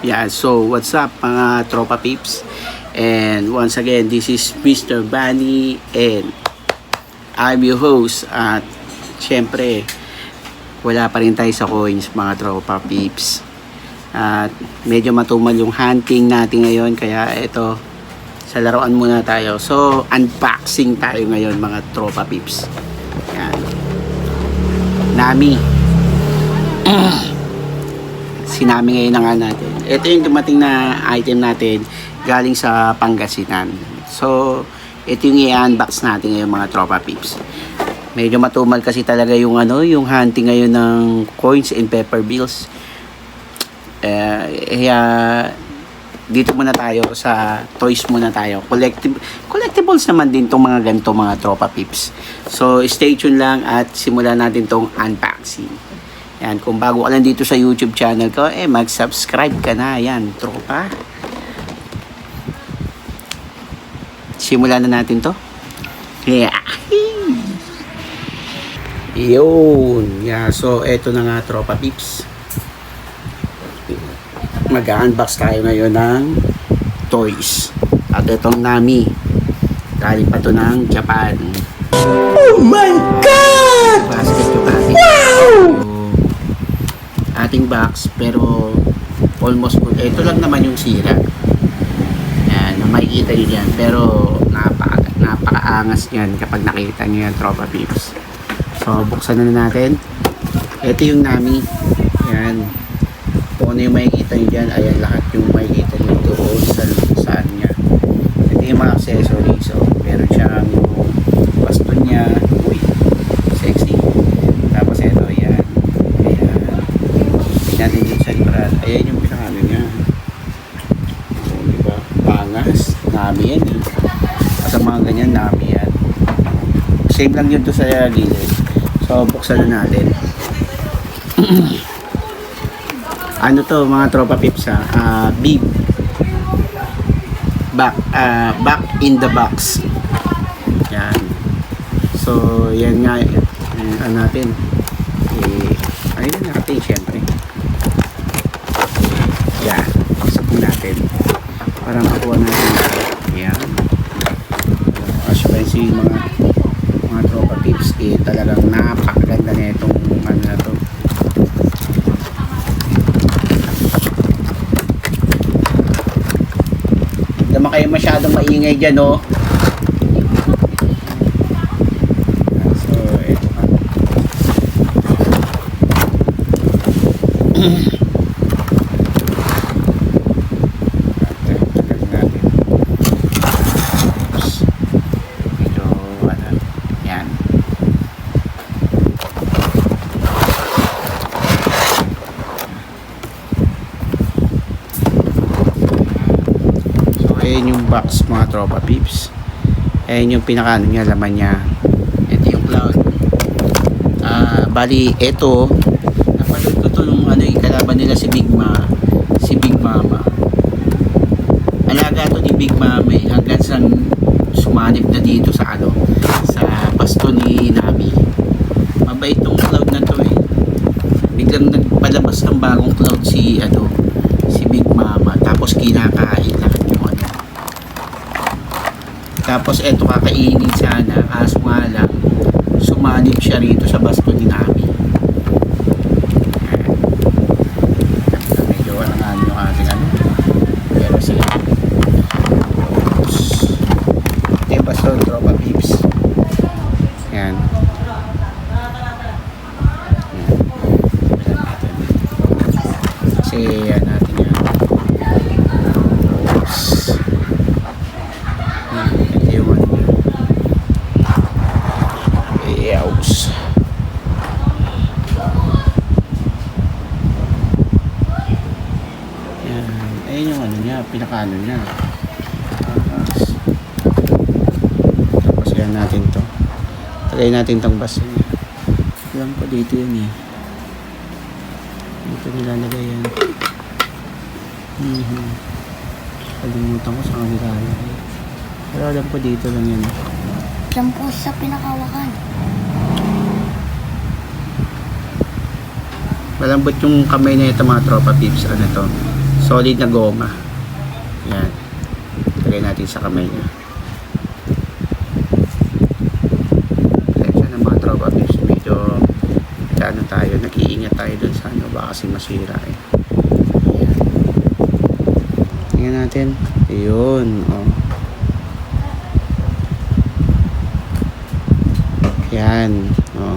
Yeah, so what's up mga tropa peeps? And once again, this is Mr. Bunny and I'm your host at syempre wala pa rin tayo sa coins mga tropa peeps. At medyo matumal yung hunting natin ngayon kaya ito sa laruan muna tayo. So unboxing tayo ngayon mga tropa peeps. Yan. Nami. sinami ngayon na nga natin. Ito yung dumating na item natin galing sa Pangasinan. So, ito yung i-unbox natin ngayon mga tropa peeps. Medyo matumal kasi talaga yung ano, yung hunting ngayon ng coins and pepper bills. Eh, kaya dito muna tayo sa toys muna tayo. Collective, collectibles naman din tong mga ganito mga tropa peeps. So, stay tuned lang at simulan natin tong unboxing. Yan, kung bago ka lang dito sa YouTube channel ko, eh, mag-subscribe ka na. Yan, tropa. Simulan na natin to. Yeah. Yun. Yeah, so, eto na nga, tropa peeps. Mag-unbox tayo ngayon ng toys. At itong Nami. Galing pa to ng Japan. Oh my God! Basket yung ating. ating box pero almost full. Ito lang naman yung sira. Yan, makikita nyo yan. Pero napaka, napakaangas yan kapag nakita nyo yan, tropa peeps. So, buksan na natin. Ito yung nami. Yan. Kung ano yung makikita nyo dyan, ayan lahat yung makikita nyo doon sa saan niya. Ito yung mga accessories. So, meron siyang baston niya. Uy, sexy. Tapos ito, yan. Ayan. Tingnan natin yung sa librad. Ayan yung pinakano niya. O, di ba? Pangas. Nami yan eh. Sa mga ganyan, nami yan. Same lang yun to sa gilid. So, buksan na natin. ano to mga tropa pips ha? Ah, big. Back ah, back in the box. Yan. So yan nga eh, ano natin? Eh, ayun natin syempre. Yan paksak mo natin. Para makuha natin. Yan. As you can see mga mga tropa tips eh talagang napakaganda na itong ano na to naman kayo masyadong maingay dyan, no? So, ito na. Tagal natin. Oops. Medyo, ano, yan. So, ayan yung box mga tropa peeps. Ayan yung pinaka ano niya, laman niya. Ito yung cloud. Ah, bali, ito, napanood to nung ano, yung kalaban nila si Big Ma, si Big Mama. Alaga to ni Big Mama eh, hanggang sa sumanib na dito sa ano, sa pasto ni Nami. Mabait tong cloud na to eh. Biglang nagpalabas ng bagong cloud si ano, si Big Mama tapos kinakain tapos eto kakainin sana kaso nga lang sumanib siya rito sa basto ni Nami Ayan. medyo alangan yung ating ano pero sige Oops. ito yung basto tropa peeps yan kasi yan natin yan Oops. Yan, ito yung ano niya. Yaws. Yan. Ayun yung ano niya, pinakaano niya. Tapos, tapos yan natin to. Tagay natin tong baso niya. Alam ko dito yun eh. Dito nilalagay yan. Mhm. Kalimutan ko sa kanila. Pero alam ko dito lang yan. Diyan po sa pinakawakan. Malambot yung kamay na ito mga tropa pips. Ano to? Solid na goma. Yan. Lagay natin sa kamay niya. Pasensya na mga tropa pips. Medyo ano tayo, nag-iingat tayo dun sa ano. Baka kasi masira eh. Ayan. Tingnan natin. Ayun. Oh. Yan. Oh.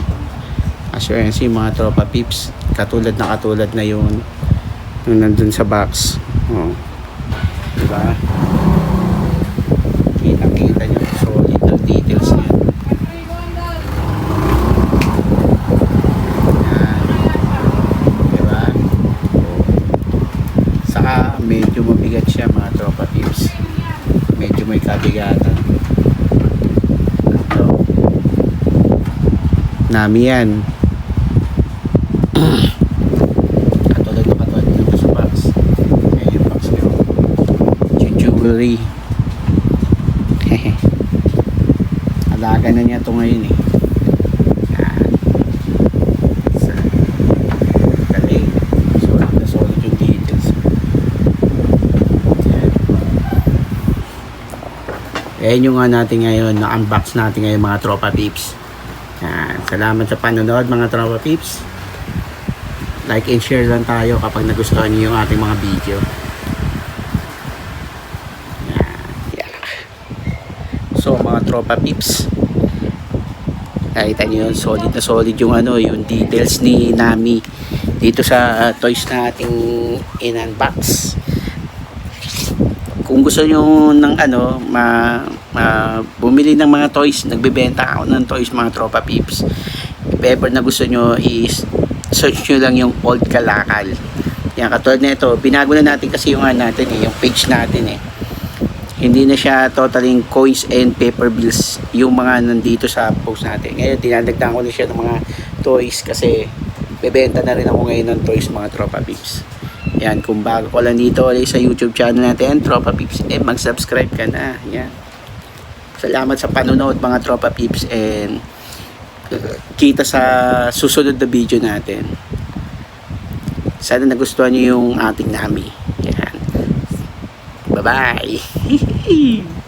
Assurance yung mga tropa pips. Katulad na katulad na yun. Yung nandun sa box. Oh. Diba? Kita-kita nyo. Solid ng details. Yan. Diba? Saka medyo mabigat siya mga tropa pips. Medyo may kabigatan. Nami yan. katulad na katulad dito sa box. Ayan yung box nyo. Jewelry. Alaga na niya ito ngayon eh. Yan. Ayan yung nga natin ngayon, na-unbox natin ngayon mga tropa peeps. Yan. Salamat sa panonood mga tropa peeps. Like and share lang tayo kapag nagustuhan niyo yung ating mga video. Yan. Yeah. So mga tropa peeps. Nakita niyo yun, solid na solid yung ano, yung details ni Nami dito sa uh, toys na ating in-unbox. Kung gusto niyo ng ano, ma, ma- bumili ng mga toys, nagbebenta ako ng toys mga tropa peeps. If ever na gusto nyo is search nyo lang yung old kalakal. Yan, katulad na ito, binago na natin kasi yung ano natin eh, yung page natin eh. Hindi na siya totally coins and paper bills yung mga nandito sa post natin. Ngayon, dinadagdagan ko na siya ng mga toys kasi bebenta na rin ako ngayon ng toys mga tropa peeps. Yan, kung bago ko lang dito ulit sa YouTube channel natin, Tropa Peeps, eh mag-subscribe ka na. Yan. Salamat sa panonood mga Tropa Peeps and kita sa susunod na video natin. Sana nagustuhan niyo yung ating nami. Yan. Bye-bye.